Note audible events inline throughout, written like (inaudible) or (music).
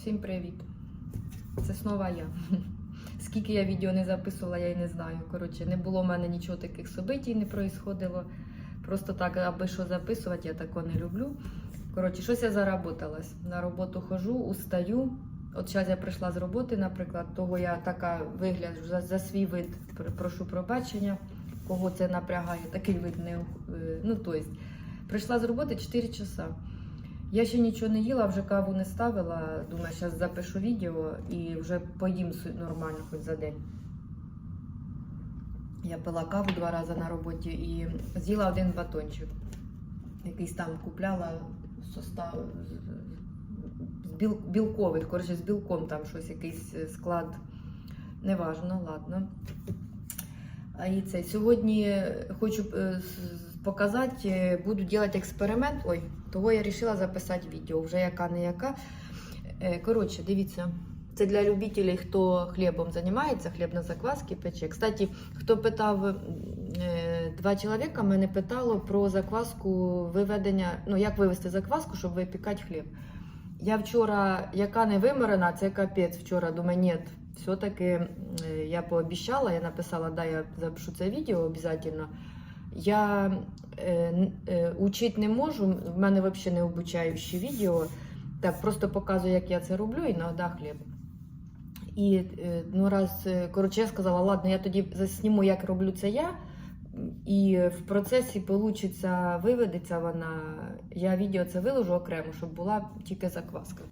Всім привіт! Це знову я. (laughs) Скільки я відео не записувала, я й не знаю. Коротше, не було в мене нічого таких событій, не происходило. Просто так, аби що записувати, я такого не люблю. Коротше, щось я заработалась. На роботу хожу, устаю. От зараз я прийшла з роботи, наприклад, того я така вигляд за, за свій вид прошу пробачення, кого це напрягає, такий вид не е, ну, то есть, прийшла з роботи 4 часа. Я ще нічого не їла, вже каву не ставила. Думаю, зараз запишу відео і вже поїм нормально хоч за день. Я пила каву два рази на роботі і з'їла один батончик. Якийсь там купляла состав з- біл, білковий, коротше, з білком там щось, якийсь склад. Неважно, ладно. А і це сьогодні хочу е, показати, е, буду робити експеримент. Ой, того я вирішила записати відео, вже яка не яка. Е, Коротше, дивіться. Це для любителів, хто хлібом займається, хліб на закваски пече. Кстати, хто питав, е, два чоловіка мене питало про закваску виведення, ну як вивести закваску, щоб випікати хліб. Я вчора, яка не виморена, це капець. Вчора думаю, ні, все-таки я пообіцяла, я написала, да, я запишу це відео обов'язково. Я е, е, учити не можу, в мене взагалі не обучаючі відео. Так, просто показую, як я це роблю, і іноді хліб. І е, ну раз, е, коротше, я сказала, ладно, я тоді засніму, як роблю це я. І в процесі вийде, виведеться вона. Я відео це виложу окремо, щоб була тільки закваска.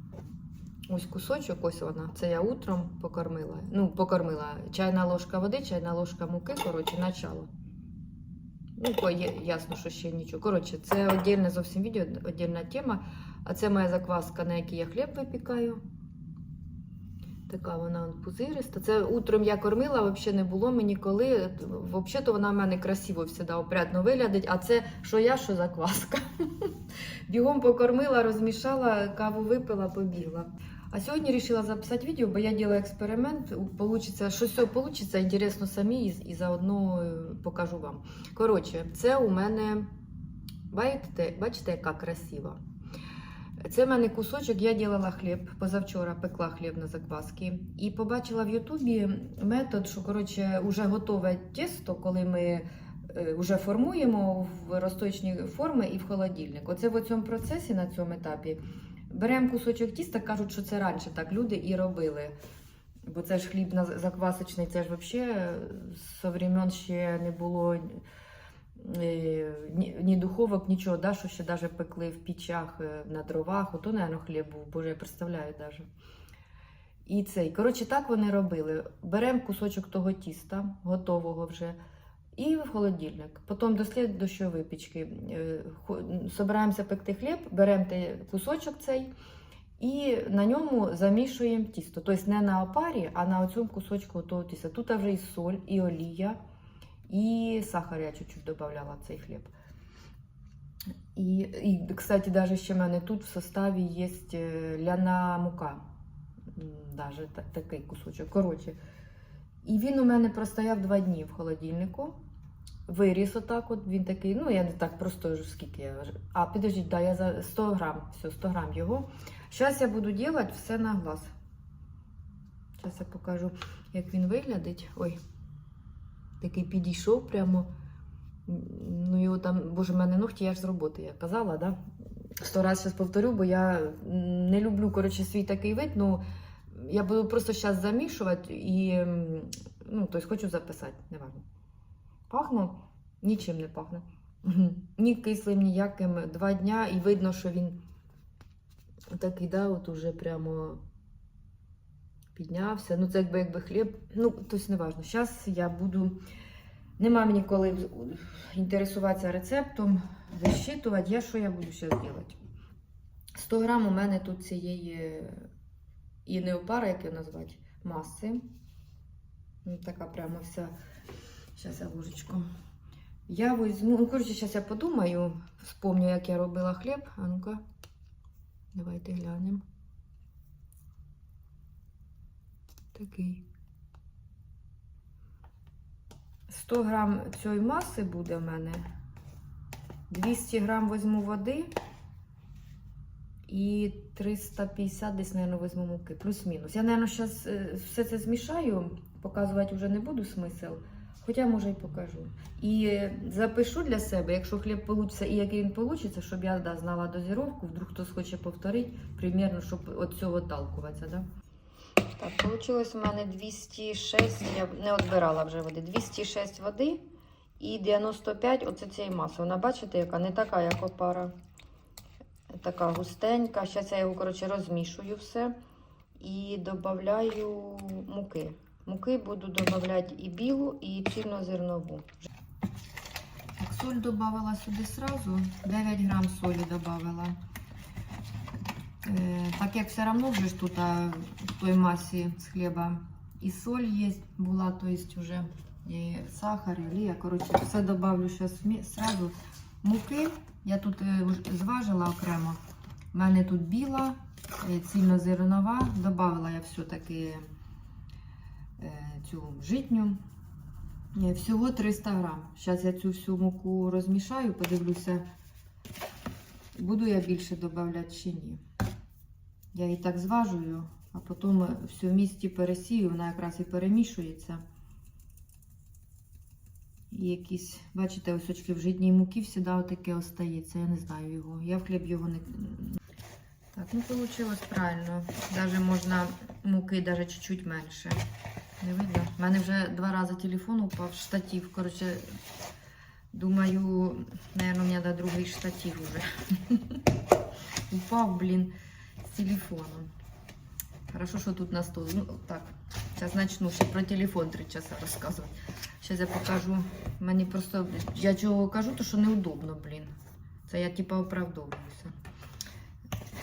Ось кусочок, ось вона. Це я утром покормила. Ну, покормила. Чайна ложка води, чайна ложка муки, коротше, начало. Ну, ясно, що ще нічого. Коротше, це віддільне зовсім відео, віддільна тема. А це моя закваска, на якій я хліб випікаю. Така вона пузириста. Це утром я кормила, взагалі не було мені коли. Взагалі-то вона в мене красиво завжди опрятно виглядить, а це що я, що закваска. (laughs) Бігом покормила, розмішала, каву випила, побігла. А сьогодні вирішила записати відео, бо я робила експеримент. Получиться, що все вийде, інтересно самі і, і заодно е, покажу вам. Коротше, це у мене, бачите, бачите, яка красива. Це в мене кусочок, я робила хліб, позавчора пекла хліб на закваски. І побачила в Ютубі метод, що коротше, вже готове тісто, коли ми е, вже формуємо в розточні форми і в холодильник. Оце в цьому процесі, на цьому етапі, беремо кусочок тіста, кажуть, що це раніше так люди і робили. Бо це ж хліб заквасочний, це ж взагалі з времен ще не було е, ні, ні духовок, нічого, да, що ще навіть пекли в пічах е, на дровах. Ото, мабуть, хліб був, боже, я представляю навіть. І цей. Коротше, так вони робили. Беремо кусочок того тіста, готового вже, і в холодильник. Потім до слідчої випічки. е, Собираємося пекти хліб, беремо кусочок цей. І на ньому замішуємо тісто. Тобто не на опарі, а на цьому кусочку того. Тут вже і соль, і олія, і сахар я чуть-чуть додавала цей хліб. І, і кстати, навіть ще в мене тут в составі є е, ляна мука. Даже такий кусочок. Коротше. І він у мене простояв два дні в холодильнику. Виріс отак, от він такий, ну я не так просто скільки я. А, підождіть, да, я за 100 грам, все, 100 грам його. Зараз я буду робити все на глаз. Зараз я покажу, як він виглядить. Ой, такий підійшов прямо. Ну, його там, боже, в мене ногті, я ж з роботи, я казала, да? Сто раз зараз повторю, бо я не люблю, коротше, свій такий вид. Ну, я буду просто зараз замішувати і, ну, тобто хочу записати, не важно. Пахне? Нічим не пахне. (laughs) Ні кислим, ніяким. Два дня і видно, що він такий, да, от уже прямо піднявся. Ну, це якби, якби хліб. Ну, тобто не важно. Зараз я буду. Нема мені коли інтересуватися рецептом, висчитувати. Я що я буду зараз робити? 100 грам у мене тут цієї і не опара, як його назвати, маси. Ну, така прямо вся. Зараз я ложечку. Я візьму, ну, коротше, зараз я подумаю, вспомню, як я робила хліб. А ну-ка, давайте глянемо. Такий. 100 грам цієї маси буде в мене. 200 грам візьму води і 350 десь, мабуть, візьму муки, плюс-мінус. Я, мабуть, зараз все це змішаю, показувати вже не буду смисл, хоча, може, і покажу. І запишу для себе, якщо хліб вийде і який він вийде, щоб я да, знала дозировку, вдруг хтось хоче повторити, примірно, щоб від цього отталкуватися. Да? Так, вийшло у мене 206, я не відбирала вже води, 206 води і 95 оце цієї маси. Вона, бачите, яка не така, як опара. Така густенька. Зараз я його, коротше, розмішую все і додаю муки. Муки буду додавати і білу, і цільнозернову. Соль додавала сюди сразу, 9 грам солі додавала. Е, так як все одно вже ж тут в той масі з хліба і соль є, була, то есть уже і сахар, і олія. Коротше, все добавлю зараз сразу. Муки я тут е, зважила окремо. У мене тут біла, е, цільнозернова. Добавила я все-таки цю житню. Е, Всього 300 грам. Зараз я цю всю муку розмішаю, подивлюся, буду я більше додавати чи ні. Я її так зважую, а потім все в місті пересію, вона якраз і перемішується. І якісь, бачите, ось очки в житній муки завжди таке остається. Я не знаю його. Я в хліб його не. Так, ну вийшло правильно. Даже можна муки даже чуть-чуть менше. Не видно. У мене вже два рази телефон упав, штатив. Коротше, думаю, наверное, мені треба другий штатив уже. (laughs) Упав, блін, з телефоном. Хорошо, що тут на стол. Ну, так, зараз начну ще про телефон три часа розказувати. Зараз я покажу. Мені просто, я чого кажу, то що неудобно, блін. Це я типа оправдовуюся.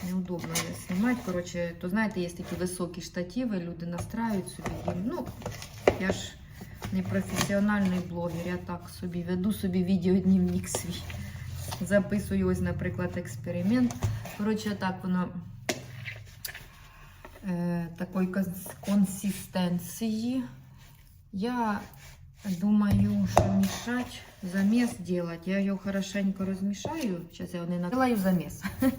Неудобно знімати. Коротше, то знаєте, є такі високі штативи, люди настраюють собі. Ну, я ж не професіональний блогер, я так собі веду собі відеодневник свій. Записую ось, наприклад, експеримент. Коротше, так воно е, такої консистенції. Я думаю, що мішать, замес делать. Я його хорошенько розмішаю. Зараз я не накладаю замес. (laughs)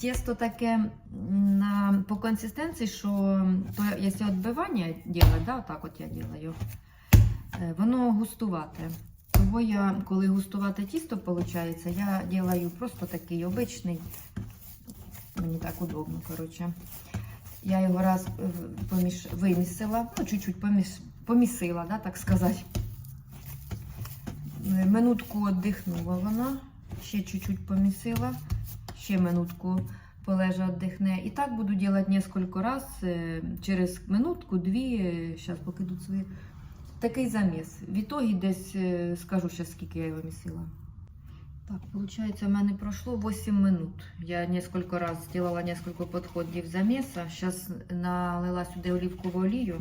Тесто таке на, по консистенції, що то, якщо відбивання делать, да, так от я делаю, е, воно густувате. Того я, коли густувате тісто виходить, я делаю просто такий обичний. Мені так удобно, коротше. Я його раз е, поміш... вимісила, ну, чуть-чуть поміш... помісила, да, так сказати. Е, Минутку віддихнула вона, ще чуть-чуть помісила, ще минутку полежа віддихне. І так буду робити несколько раз, е, через минутку, дві, зараз поки тут свої. Такий заміс. В ітогі десь е, скажу зараз, скільки я його місила. Так, получается, у мене пройшло 8 минут. Я несколько раз сделала несколько подходів замеса. Сейчас налила сюди оливкову олію.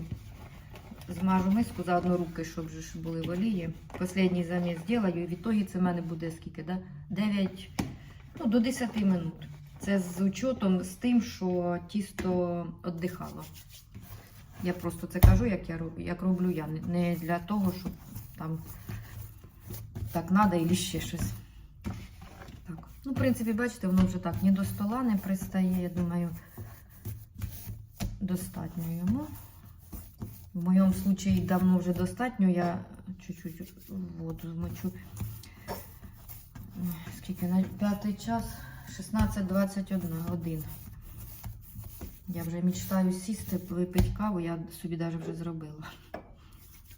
Змажу миску заодно руки, щоб же були в олії. Последній заміс зроблю. І в ітогі це в мене буде скільки, да? 9, ну, до 10 минут. Це з учетом з тим, що тісто віддихало. Я просто це кажу, як я роблю, як роблю я. Не- для того, щоб там так треба і ще щось. Так. Ну, в принципі, бачите, воно вже так ні до стола не пристає. Я думаю, достатньо йому. В моєму случаї давно вже достатньо. Я чуть-чуть воду змочу. Скільки на п'ятий час? 16.21 один. Я вже мечтаю сісти, випити каву, я собі навіть вже зробила.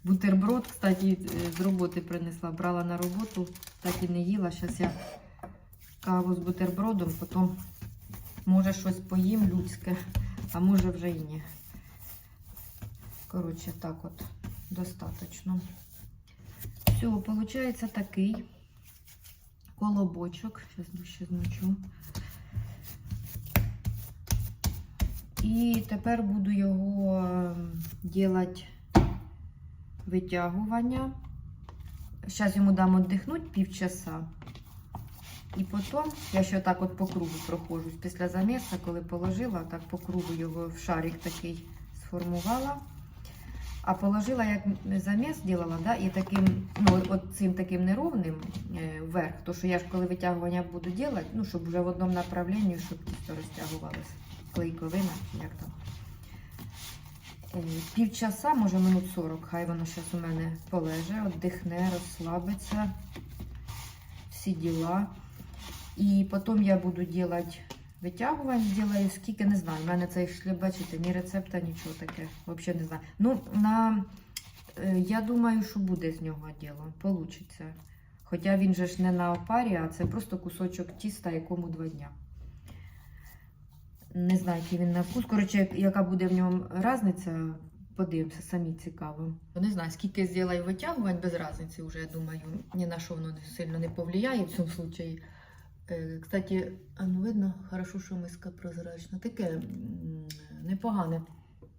Бутерброд, кстати, з роботи принесла, брала на роботу, так і не їла. Зараз я каву з бутербродом, потім може щось поїм людське, а може вже і ні. Коротше, так от, достаточно. Все, виходить такий колобочок. Зараз ще змочу. І тепер буду його робити витягування. Зараз йому дам віддихнути півчаса. І потім я ще так от по кругу проходжусь після заміса, коли положила, так по кругу його в шарик такий сформувала. А положила, як заміс делала, да, і таким, ну, от цим таким неровним е, вверх, то що я ж коли витягування буду робити, ну, щоб вже в одному направленні, щоб тісто розтягувалося. Клейковина, як там. Е, Півчаса, може минут 40, хай воно зараз у мене полеже, віддихне, розслабиться, всі діла. І потім я буду робити витягування, зроблю скільки, не знаю. У мене цей шліб, бачите, ні рецепта, нічого таке. Взагалі не знаю. Ну, на, е, я думаю, що буде з нього діло, получиться. Хоча він же ж не на опарі, а це просто кусочок тіста, якому два дня. Не знаю, який він на вкус. Коротше, яка буде в ньому різниця, подивимося, самі цікаво. Не знаю, скільки зроблю витягувань без різниці, вже я думаю, ні на що воно сильно не повлияє в цьому випадку. Е, Кстати, ну видно, хорошо, що миска прозрачна. Таке непогане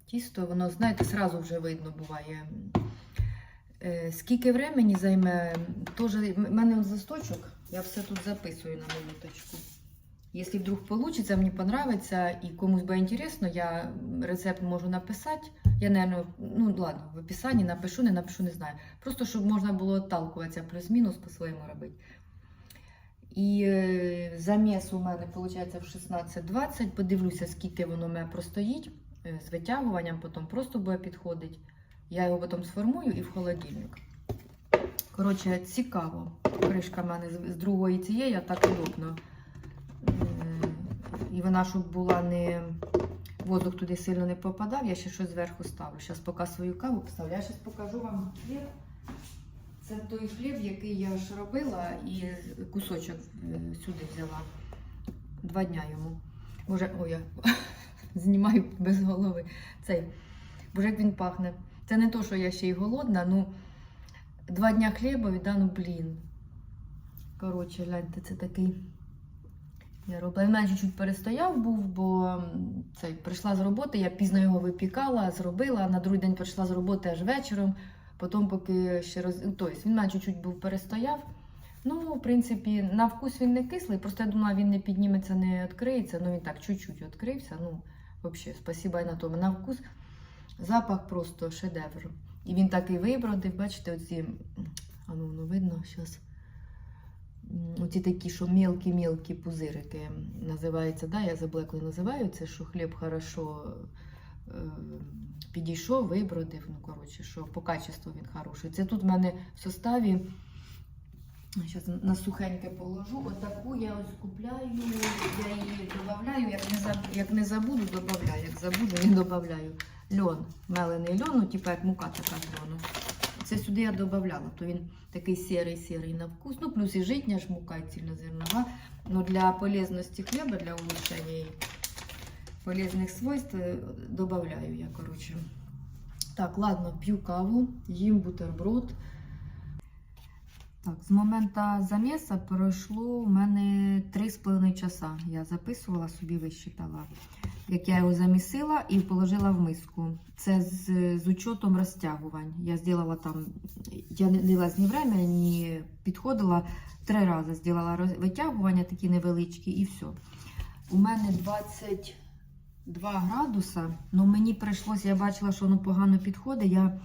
тісто, воно, знаєте, сразу вже видно буває. Е, Скільки времени займе, теж в мене от листочок, я все тут записую на минуточку. Якщо вдруг вийде, мені подобається і комусь буде інтересно, я рецепт можу написати. Я, наверное, ну ладно, в описанні напишу, не напишу, не знаю. Просто щоб можна було отталкуватися плюс-мінус по-своєму робити. І е, заміс у мене виходить в 16-20. Подивлюся, скільки воно в мене простоїть е, з витягуванням, потім просто буде підходити. Я його потім сформую і в холодильник. Коротше, цікаво. Кришка в мене з- з другої цієї, а так удобно. Е, І вона, щоб була не. Воздух туди сильно не попадав, я ще щось зверху ставлю. Зараз поки свою каву поставлю. Я зараз покажу вам хліб. Це той хліб, який я ж робила і кусочок е, сюди взяла. Два дня йому. Боже, ой, я (laughs) знімаю без голови цей. Боже, як він пахне. Це не то, що я ще й голодна, ну два дня хліба да, ну блін. Коротше, гляньте, це такий. Я робила. Він мене чуть перестояв був, бо цей, прийшла з роботи, я пізно його випікала, зробила. На другий день прийшла з роботи аж вечором. Потім, поки ще роз... Тобто, він мене чуть-чуть був перестояв. Ну, в принципі, на вкус він не кислий, просто я думала, він не підніметься, не відкриється. Ну, він так чуть-чуть відкрився. Ну, взагалі, спасіба й на тому. На вкус запах просто шедевр. І він такий вибродив, бачите, оці, а ну, воно видно зараз. Оці такі, що мілкі-мілкі пузирики називається. Да? Я забула, як вони називаються, що хліб хорошо е, підійшов, вибродив. Ну, коротше, що по качеству він хороший. Це тут в мене в составі. Зараз на сухеньке положу. Отаку я ось купляю, я її додаю, як не, заб- як не забуду, додаю. Як забуду, не додаю. Льон, мелений льон, ну, типу як мука така з льону. Це сюди я додавала, то він такий сірий-сірий на вкус. Ну, плюс і житня ж мука і цільнозернова. Ну, для полезності хліба, для улучшення її полезних свойств е, додаю я, коротше. Так, ладно, п'ю каву, їм бутерброд. Так, з моменту заміса пройшло у мене 3,5 часа. Я записувала, собі висчитала. Як я його замісила і положила в миску. Це з, з учетом розтягувань. Я зробила там, я не дивилась ні время, ні підходила. Три рази зробила витягування такі невеличкі і все. У мене 22 градуса, але мені прийшлося, я бачила, що воно погано підходить. Я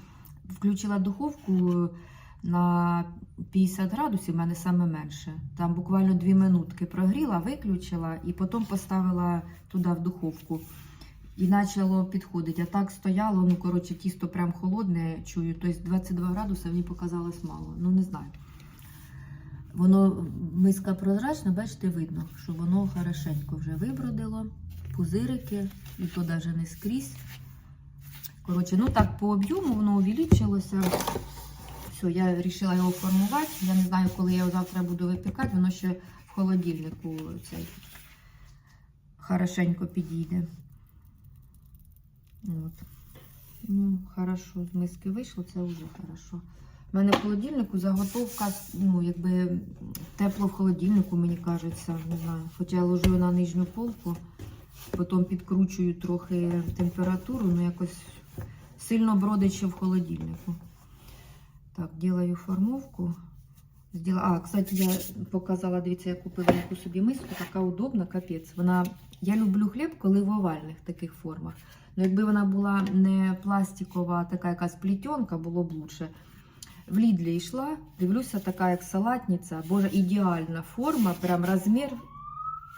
включила духовку на 50 градусів, в мене саме менше. Там буквально 2 минутки прогріла, виключила і потім поставила туди в духовку. І почало підходити. А так стояло, ну коротше, тісто прям холодне, чую. Тобто 22 градуси мені показалось мало. Ну не знаю. Воно миска прозрачна, бачите, видно, що воно хорошенько вже вибродило, пузирики, і то навіть не скрізь. Коротше, ну так, по об'єму воно увеличилося. Все, я вирішила його формувати. Я не знаю, коли я його завтра буду випікати, воно ще в холодильнику цей хорошенько підійде. От. Ну, хорошо, з миски вийшло, це вже хорошо. У мене в холодильнику заготовка, ну, якби тепло в холодильнику, мені кажеться, не знаю. Хоча я ложу на нижню полку, потім підкручую трохи температуру, ну якось сильно бродить ще в холодильнику. Так, делаю формовку. А, кстати, я показала, дивіться, я купила яку собі миску, така удобна, капець. Вона... Я люблю хліб, коли в овальних таких формах. Ну, якби вона була не пластикова, а така якась плітенка, було б лучше. В Лідлі йшла, дивлюся, така як салатниця, боже, ідеальна форма, прям розмір.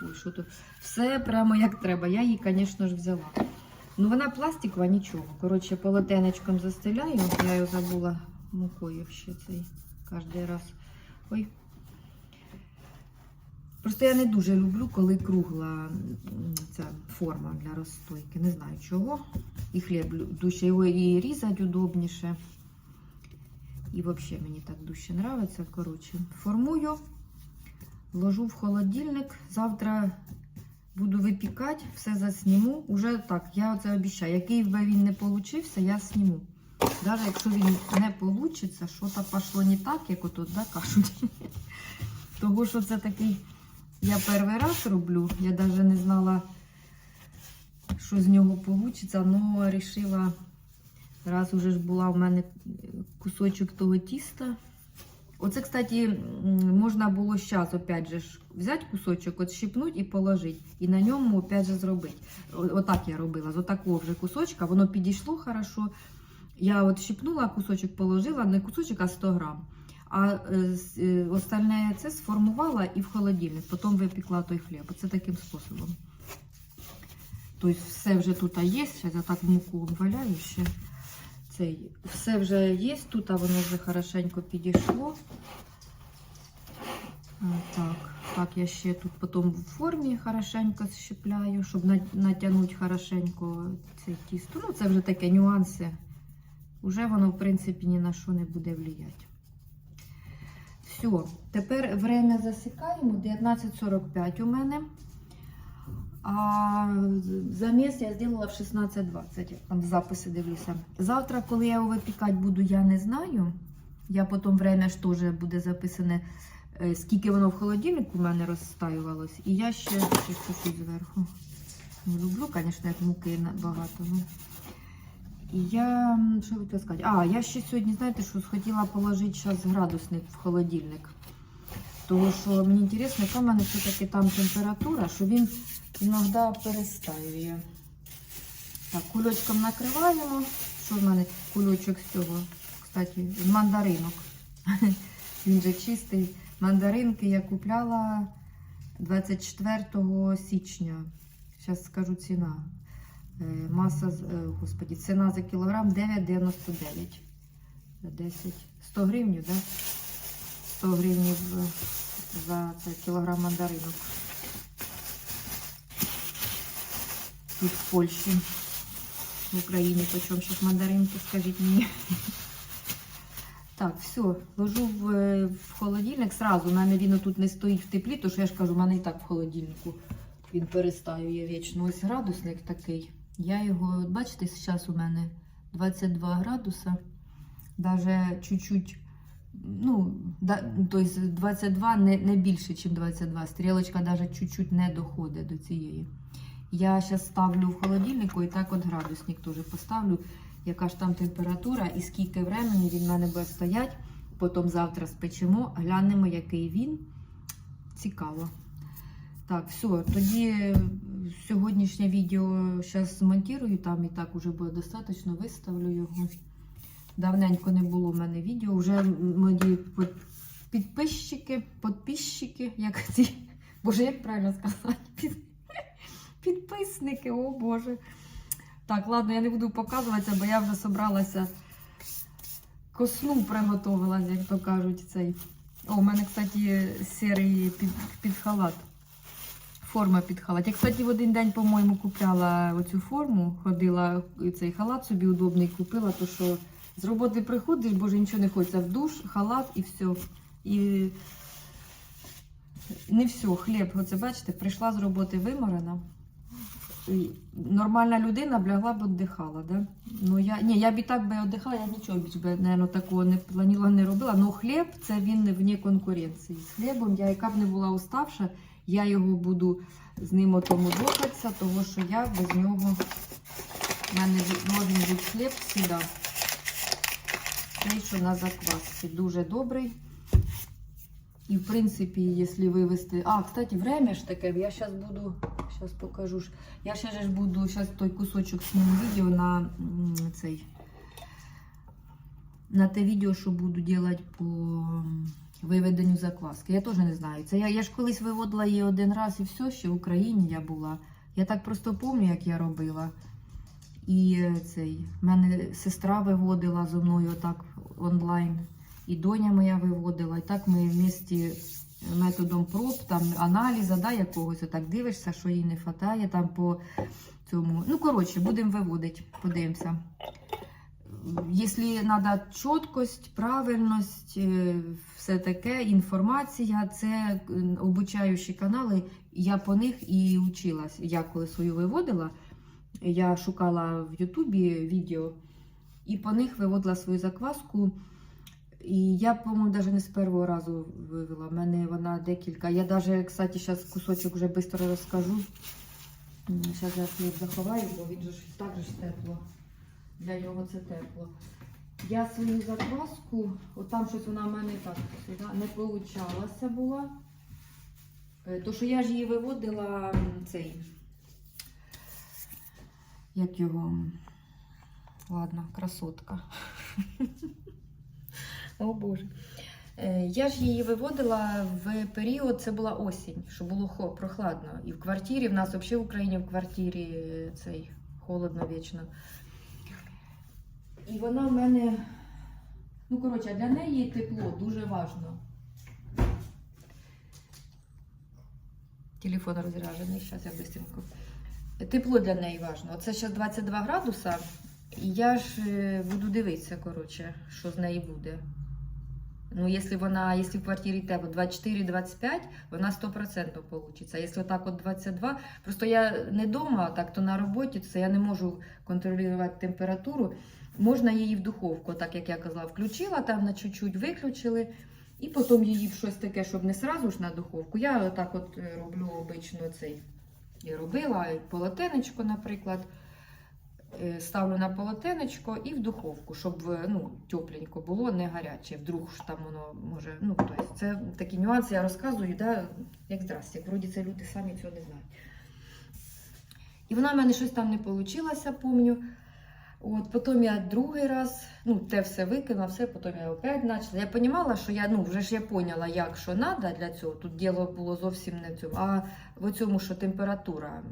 Ой, що тут? Все прямо як треба. Я її, звісно ж, взяла. Ну, вона пластикова, нічого. Коротше, полотенечком застеляю. Я його забула мукою ще цей кожен раз. Ой. Просто я не дуже люблю, коли кругла ця форма для розстойки. Не знаю чого. І хліб дужче його і різати удобніше. І взагалі мені так дужче подобається. Коротше, формую, ложу в холодильник. Завтра буду випікати, все засніму. Уже так, я це обіцяю. Який би він не получився, я сніму. Навіть якщо він не вийде, що-то пішло не так, як отут, да, кажуть. (laughs) Того, що це такий, я перший раз роблю, я навіть не знала, що з нього вийде, але вирішила, раз уже ж була в мене кусочок того тіста. Оце, кстати, можна було зараз, опять же, взяти кусочок, отщипнути і положити. І на ньому, опять же, зробити. Отак я робила, з отакого вже кусочка, воно підійшло хорошо. Я от щипнула кусочок, положила, не кусочок, а 100 грам. А е, е, остальне це сформувала і в холодильник. Потім випекла той хліб. Оце таким способом. Тобто все вже тут є. Зараз я так муку валяю ще. Цей, все вже є тут, а воно вже хорошенько підійшло. Так, так, я ще тут потім в формі хорошенько щепляю, щоб натягнути хорошенько це тісто. Ну, це вже таке нюанси. Уже воно, в принципі, ні на що не буде влиять. Все, тепер время засікаємо. 19.45 у мене. А заміс я зробила в 16.20. Записи дивлюся. Завтра, коли я його випікати буду, я не знаю. Я потім время ж теж буде записане, е, скільки воно в холодильнику у мене розстаювалось. І я ще чуть-чуть зверху. Не люблю, звісно, як муки багато. Ну. І я, що хотіла сказати? А, я ще сьогодні, знаєте, що хотіла положити зараз градусник в холодильник. Тому що мені цікаво, яка в мене все-таки там температура, що він іноді перестаює. Так, кульочком накриваємо. Що в мене кульочок з цього? Кстати, мандаринок. (laughs) Він же чистий. Мандаринки я купляла 24 січня. Зараз скажу ціна. Е, Маса, е, господі, ціна за кілограм 9,99. 10. 100 гривень, да? 100 гривень за це кілограм мандаринок. Тут в Польщі. В Україні почем зараз мандаринки, скажіть мені. Так, все, ложу в, в холодильник сразу. У мене він тут не стоїть в теплі, тому що я ж кажу, у мене і так в холодильнику він перестаює вічно. Ось градусник такий. Я його, бачите, зараз у мене 22 градуса. Даже чуть-чуть, ну, да, тобто 22 не, не більше, ніж 22. Стрілочка навіть чуть-чуть не доходить до цієї. Я зараз ставлю в холодильнику і так от градусник теж поставлю, яка ж там температура і скільки времени він в мене буде стояти. Потім завтра спечемо, глянемо, який він. Цікаво. Так, все, тоді е, сьогоднішнє відео зараз змонтую, там і так уже буде достатньо, виставлю його. Давненько не було в мене відео. Вже мої підписчики, підписчики, як ці. (laughs) Боже, як правильно сказати? Під- Підписники, о Боже. Так, ладно, я не буду показуватися, бо я вже собралася ко сну приготувалася, як то кажуть, цей. О, у мене, кстати, сірий під, під халат. Форма під халат. Я, кстати, в один день, по-моєму, купляла оцю форму, ходила цей халат собі удобний купила, то що з роботи приходиш, боже, нічого не хочеться в душ, халат і все. І не все, хліб, оце бачите, прийшла з роботи виморена. Нормальна людина б лягла б віддихала, да? Ну я ні, я б і так би віддихала, я нічого більш би, такого не планувала, не робила. Ну хліб це він вне конкуренції. З хлібом я яка б не була уставша, я його буду з ним отому дохатися, тому що я без нього в мене може бути хліб завжди. Цей, що на заквасці. Дуже добрий. І в принципі, якщо вивести. А, кстати, время ж таке, я зараз буду. Зараз покажу. Я ще ж буду зараз той кусочок зніму відео на цей. На те відео, що буду робити по виведенню закваски. Я теж не знаю. Це я, я ж колись виводила її один раз і все, ще в Україні я була. Я так просто пам'ятаю, як я робила. І е, цей, мене сестра виводила зо мною так онлайн, і доня моя виводила. І так ми в місті методом проб, там аналіза, да, якогось, отак дивишся, що їй не вистачає там по цьому. Ну, коротше, будемо виводити, подивимося. Якщо треба чіткость, правильність, е, все таке, інформація, це обучаючі канали. Я по них і училась. Я коли свою виводила, я шукала в Ютубі відео і по них виводила свою закваску. І я, по-моєму, навіть не з першого разу вивела. У мене вона декілька. Я навіть, кстати, зараз кусочок вже швидко розкажу. Зараз я хліб заховаю, бо він же так же ж тепло. Для нього це тепло. Я свою закваску, от там щось вона в мене так не получалася була. Е, То що я ж її виводила цей. Як його. Ладно, красотка. (laughs) О Боже. Е, Я ж її виводила в період, це була осінь, що було прохладно. І в квартирі, в нас взагалі в Україні в квартирі е, цей холодно вічно. І вона в мене, ну коротше, для неї тепло дуже важливо. Телефон розряджений, зараз я быстренько. Тепло для неї важливо. Це зараз 22 градуса. І я ж е, буду дивитися, коротше, що з неї буде. Ну, якщо вона, якщо в квартирі тепло 24-25, вона 100% получиться. А якщо так от 22, просто я не вдома, так то на роботі, це я не можу контролювати температуру. Можна її в духовку, так як я казала, включила там на чуть-чуть, виключили. І потім її в щось таке, щоб не сразу ж на духовку. Я отак от е, роблю обично цей. І робила полотенечко, наприклад. Е, Ставлю на полотенечко і в духовку, щоб е, ну, тепленько було, не гаряче. Вдруг ж там воно може. Ну, тобто це такі нюанси я розказую, да, як здрасте. Вроді це люди самі цього не знають. І вона в мене щось там не вийшло, помню. От, потім я другий раз, ну, те все викинула, все, потім я опять почала. Я розуміла, що я, ну, вже ж я поняла, як що треба для цього. Тут діло було зовсім не в цьому, а в цьому, що температура.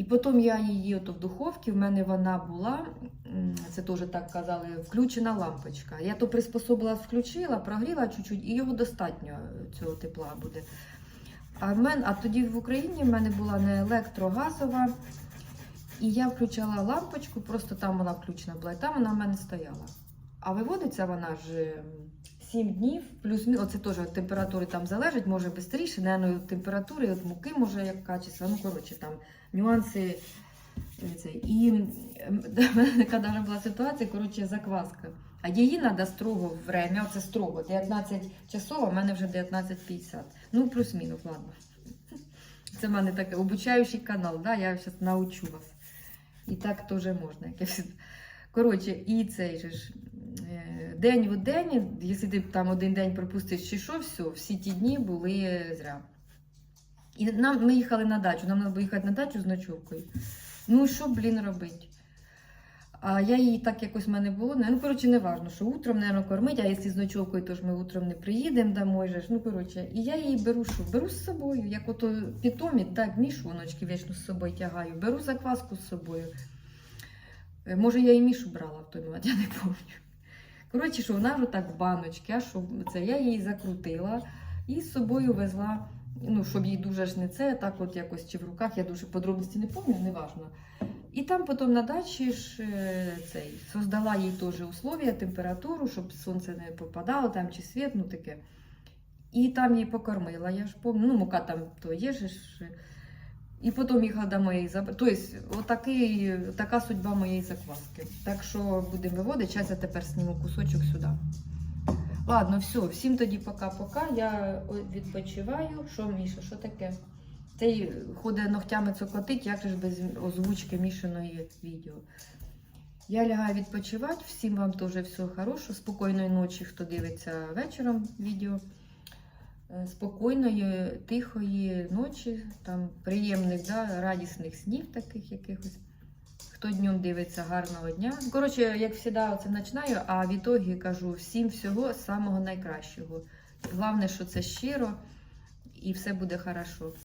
І потім я її в духовці, в мене вона була, це теж так казали, включена лампочка. Я то приспособила, включила, прогріла чуть-чуть, і його достатньо цього тепла буде. А, в мен, а тоді в Україні в мене була не електрогазова. І я включала лампочку, просто там вона включена була, і там вона в мене стояла. А виводиться вона ж 7 днів, плюс оце теж від температури там залежить, може швидше, наверное, від температури, від муки може як качество. Ну, коротше, там нюанси. е, Це. І в мене (laughs) була ситуація, коротше, закваска. А її треба строго время, оце строго, 19 часов, а в мене вже 19.50. Ну, плюс-мінус, ладно. (laughs) Це в мене такий обучаючий канал, да? я зараз научу вас. І так теж можна. Коротше, і цей же ж день в день, якщо ти там один день пропустиш чи що, все, всі ті дні були зря. І нам, ми їхали на дачу, нам треба їхати на дачу з ночовкою. Ну що, блін, робити? А я її так якось в мене було. Ну, коротше, не важно, що утром, мабуть, кормить, а якщо з ночовкою, то ж ми утром не приїдемо домой. Же ж. Ну, коротше, і я її беру що? Беру з собою. Як ото питомі, так, мішу воночки вічно з собою тягаю. Беру закваску з собою. Е, Може, я і мішу брала в той момент, (laughs) я не пам'ятаю. Коротше, що вона вже так в баночки, а що це я її закрутила і з собою везла. Ну, щоб їй дуже ж не це, так от якось чи в руках, я дуже подробності не пам'ятаю, неважно. І там потім на дачі ж е, цей, создала їй теж условия, температуру, щоб сонце не попадало там чи світ, ну таке. І там її покормила, я ж пам'ятаю, ну мука там то є ж. І потім їхала до моєї. Тобто, отакий, така судьба моєї закваски. Так що будемо виводити. Зараз я тепер зніму кусочок сюди. Ладно, все, всім тоді пока-пока. Я відпочиваю. Що, Міша, що таке? Цей ходить ногтями цокотить, як ж без озвучки мішаної відео. Я лягаю відпочивати. Всім вам теж всього хорошого. Спокійної ночі, хто дивиться вечором відео. Е, спокійної, тихої ночі, там приємних, да, радісних снів таких якихось. Хто днем дивиться гарного дня. Коротше, як завжди, оце починаю, а в ітогі кажу всім всього самого найкращого. Головне, що це щиро і все буде хорошо.